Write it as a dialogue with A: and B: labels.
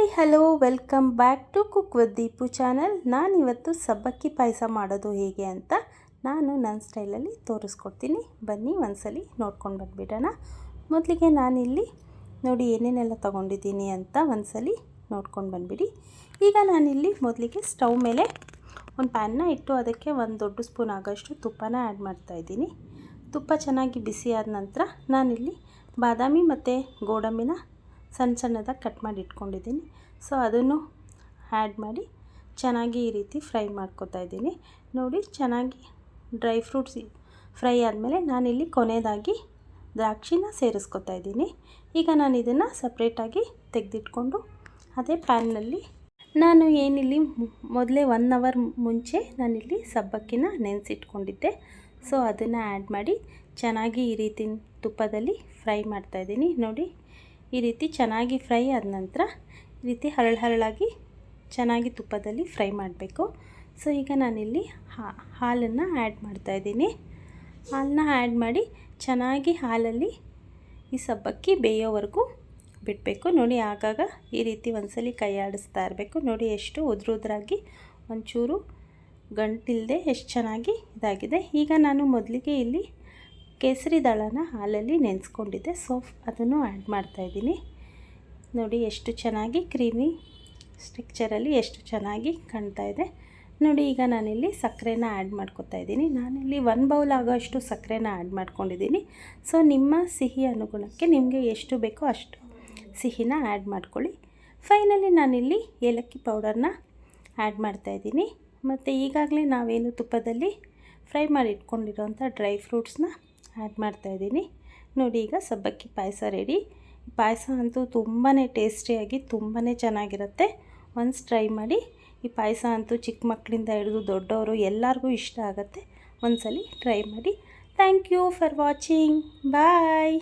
A: Hi, hello, welcome back to cook with Deepu channel. ನಾನಿವತ್ತು ಸಬ್ಬಕ್ಕಿ ಪಾಯಸ ಮಾಡೋದು ಹೇಗೆ ಅಂತ ನಾನು ನನ್ನ ಸ್ಟೈಲಲ್ಲಿ ತೋರಿಸ್ಕೊಡ್ತೀನಿ. ಬನ್ನಿ, ಒಂದ್ಸಲಿ ನೋಡ್ಕೊಂಡು ಬಂದುಬಿಡೋಣ. ಮೊದಲಿಗೆ ನಾನಿಲ್ಲಿ ನೋಡಿ ಏನೇನೆಲ್ಲ ತೊಗೊಂಡಿದ್ದೀನಿ ಅಂತ ಒಂದ್ಸಲಿ ನೋಡ್ಕೊಂಡು ಬಂದುಬಿಡಿ. ಈಗ ನಾನಿಲ್ಲಿ ಮೊದಲಿಗೆ ಸ್ಟವ್ ಮೇಲೆ ಒಂದು ಪ್ಯಾನ್ನ ಇಟ್ಟು ಅದಕ್ಕೆ ಒಂದು ದೊಡ್ಡ ಸ್ಪೂನ್ ಆಗೋಷ್ಟು ತುಪ್ಪನ ಆ್ಯಡ್ ಮಾಡ್ತಾಯಿದ್ದೀನಿ ತುಪ್ಪ ಚೆನ್ನಾಗಿ ಬಿಸಿ ಆದ ನಂತರ ನಾನಿಲ್ಲಿ ಬಾದಾಮಿ ಮತ್ತು ಗೋಡಂಬಿನ ಸಣ್ಣ ಸಣ್ಣದಾಗಿ ಕಟ್ ಮಾಡಿ ಇಟ್ಕೊಂಡಿದ್ದೀನಿ. ಸೊ ಅದನ್ನು ಆ್ಯಡ್ ಮಾಡಿ ಚೆನ್ನಾಗಿ ಈ ರೀತಿ ಫ್ರೈ ಮಾಡ್ಕೊತಾ ಇದ್ದೀನಿ. ನೋಡಿ, ಚೆನ್ನಾಗಿ ಡ್ರೈ ಫ್ರೂಟ್ಸ್ ಫ್ರೈ ಆದಮೇಲೆ ನಾನಿಲ್ಲಿ ಕೊನೆಯದಾಗಿ ದ್ರಾಕ್ಷಿನ ಸೇರಿಸ್ಕೊತಾ ಇದ್ದೀನಿ. ಈಗ ನಾನು ಇದನ್ನು ಸಪ್ರೇಟಾಗಿ ತೆಗೆದಿಟ್ಕೊಂಡು ಅದೇ ಪ್ಯಾನ್ನಲ್ಲಿ ನಾನು ಏನಿಲ್ಲಿ ಮೊದಲೇ ಒನ್ ಅವರ್ ಮುಂಚೆ ನಾನಿಲ್ಲಿ ಸಬ್ಬಕ್ಕಿನ ನೆನೆಸಿಟ್ಕೊಂಡಿದ್ದೆ. ಸೊ ಅದನ್ನು ಆ್ಯಡ್ ಮಾಡಿ ಚೆನ್ನಾಗಿ ಈ ರೀತಿ ತುಪ್ಪದಲ್ಲಿ ಫ್ರೈ ಮಾಡ್ತಾಯಿದ್ದೀನಿ ನೋಡಿ ಈ ರೀತಿ ಚೆನ್ನಾಗಿ ಫ್ರೈ ಆದ ನಂತರ ಈ ರೀತಿ ಹರಳು ಹರಳಾಗಿ ಚೆನ್ನಾಗಿ ತುಪ್ಪದಲ್ಲಿ ಫ್ರೈ ಮಾಡಬೇಕು. ಸೊ, ಈಗ ನಾನಿಲ್ಲಿ ಹಾಲನ್ನು ಆ್ಯಡ್ ಮಾಡ್ತಾಯಿದ್ದೀನಿ ಹಾಲನ್ನ ಆ್ಯಡ್ ಮಾಡಿ ಚೆನ್ನಾಗಿ ಹಾಲಲ್ಲಿ ಈ ಸಬ್ಬಕ್ಕಿ ಬೇಯೋವರೆಗೂ ಬಿಡಬೇಕು. ನೋಡಿ, ಆಗಾಗ ಈ ರೀತಿ ಒಂದ್ಸಲಿ ಕೈ ಆಡಿಸ್ತಾ ಇರಬೇಕು. ನೋಡಿ, ಎಷ್ಟು ಉದ್ರ ಉದ್ರಾಗಿ ಒಂಚೂರು ಗಂಟಿಲ್ಲದೆ ಎಷ್ಟು ಚೆನ್ನಾಗಿ ಇದಾಗಿದೆ. ಈಗ ನಾನು ಮೊದಲಿಗೆ ಇಲ್ಲಿ ಕೇಸರಿ ದಳನ ಹಾಲಲ್ಲಿ ನೆನೆಸ್ಕೊಂಡಿದ್ದೆ. ಸೊ ಅದನ್ನು ಆ್ಯಡ್ ಮಾಡ್ತಾಯಿದ್ದೀನಿ ನೋಡಿ ಎಷ್ಟು ಚೆನ್ನಾಗಿ ಕ್ರೀಮಿ ಸ್ಟ್ರಿಕ್ಚರಲ್ಲಿ ಎಷ್ಟು ಚೆನ್ನಾಗಿ ಕಾಣ್ತಾ ಇದೆ. ನೋಡಿ ಈಗ ನಾನಿಲ್ಲಿ ಸಕ್ಕರೆನ ಆ್ಯಡ್ ಮಾಡ್ಕೊತಾ ಇದ್ದೀನಿ. ನಾನಿಲ್ಲಿ ಒನ್ ಬೌಲ್ ಆಗೋಷ್ಟು ಸಕ್ಕರೆನ ಆ್ಯಡ್ ಮಾಡ್ಕೊಂಡಿದ್ದೀನಿ. ಸೊ ನಿಮ್ಮ ಸಿಹಿ ಅನುಗುಣಕ್ಕೆ ನಿಮಗೆ ಎಷ್ಟು ಬೇಕೋ ಅಷ್ಟು ಸಿಹಿನ ಆ್ಯಡ್ ಮಾಡ್ಕೊಳ್ಳಿ. ಫೈನಲಿ ನಾನಿಲ್ಲಿ ಏಲಕ್ಕಿ ಪೌಡರ್ನ ಆ್ಯಡ್ ಮಾಡ್ತಾಯಿದ್ದೀನಿ ಮತ್ತು ಈಗಾಗಲೇ ನಾವೇನು ತುಪ್ಪದಲ್ಲಿ ಫ್ರೈ ಮಾಡಿ ಇಟ್ಕೊಂಡಿರೋಂಥ ಡ್ರೈ ಫ್ರೂಟ್ಸ್ನ ಆ್ಯಡ್ ಮಾಡ್ತಾಯಿದ್ದೀನಿ ನೋಡಿ, ಈಗ ಸಬ್ಬಕ್ಕಿ ಪಾಯಸ ರೆಡಿ. ಪಾಯಸ ಅಂತೂ ತುಂಬಾ ಟೇಸ್ಟಿಯಾಗಿ ತುಂಬಾ ಚೆನ್ನಾಗಿರುತ್ತೆ. ಒನ್ಸ್ ಟ್ರೈ ಮಾಡಿ. ಈ ಪಾಯಸ ಅಂತೂ ಚಿಕ್ಕ ಮಕ್ಕಳಿಂದ ಹಿಡಿದು ದೊಡ್ಡವರು ಎಲ್ಲರಿಗೂ ಇಷ್ಟ ಆಗುತ್ತೆ. ಒಂದ್ಸಲಿ ಟ್ರೈ ಮಾಡಿ. Thank you for watching. Bye.